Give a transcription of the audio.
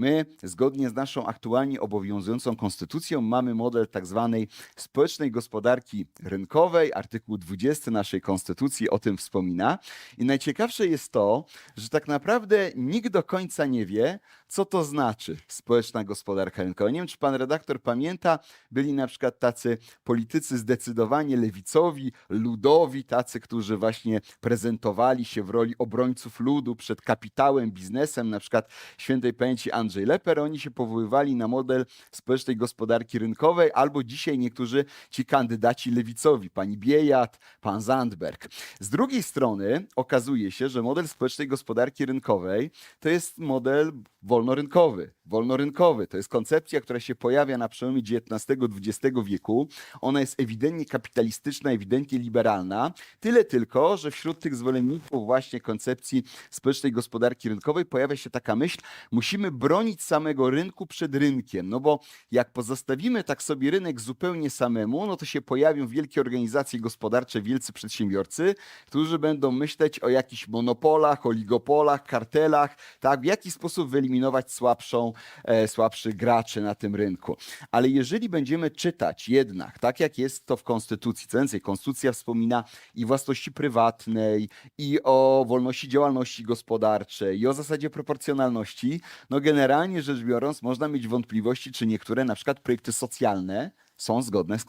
My, zgodnie z naszą aktualnie obowiązującą konstytucją, mamy model tak zwanej społecznej gospodarki rynkowej. Artykuł 20 naszej konstytucji o tym wspomina. I najciekawsze jest to, że tak naprawdę nikt do końca nie wie, co to znaczy społeczna gospodarka rynkowa. Nie wiem, czy pan redaktor pamięta, byli na przykład tacy politycy zdecydowanie lewicowi, ludowi, tacy, którzy właśnie prezentowali się w roli obrońców ludu przed kapitałem, biznesem, na przykład świętej pamięci Andrzej Leper, oni się powoływali na model społecznej gospodarki rynkowej, albo dzisiaj niektórzy ci kandydaci lewicowi, pani Biejat, pan Zandberg. Z drugiej strony okazuje się, że model społecznej gospodarki rynkowej to jest model wolnorynkowy. Wolnorynkowy to jest koncepcja, która się pojawia na przełomie XIX-XX wieku. Ona jest ewidentnie kapitalistyczna, ewidentnie liberalna. Tyle tylko, że wśród tych zwolenników właśnie koncepcji społecznej gospodarki rynkowej pojawia się taka myśl, musimy bronić samego rynku przed rynkiem. No bo jak pozostawimy tak sobie rynek zupełnie samemu, no to się pojawią wielkie organizacje gospodarcze, wielcy przedsiębiorcy, którzy będą myśleć o jakichś monopolach, oligopolach, kartelach, tak, w jaki sposób wyeliminować słabszą, słabszych graczy na tym rynku. Ale jeżeli będziemy czytać jednak, tak jak jest to w Konstytucji, co więcej, Konstytucja wspomina i własności prywatnej, i o wolności działalności gospodarczej, i o zasadzie proporcjonalności, no generalnie rzecz biorąc, można mieć wątpliwości, czy niektóre na przykład projekty socjalne są zgodne z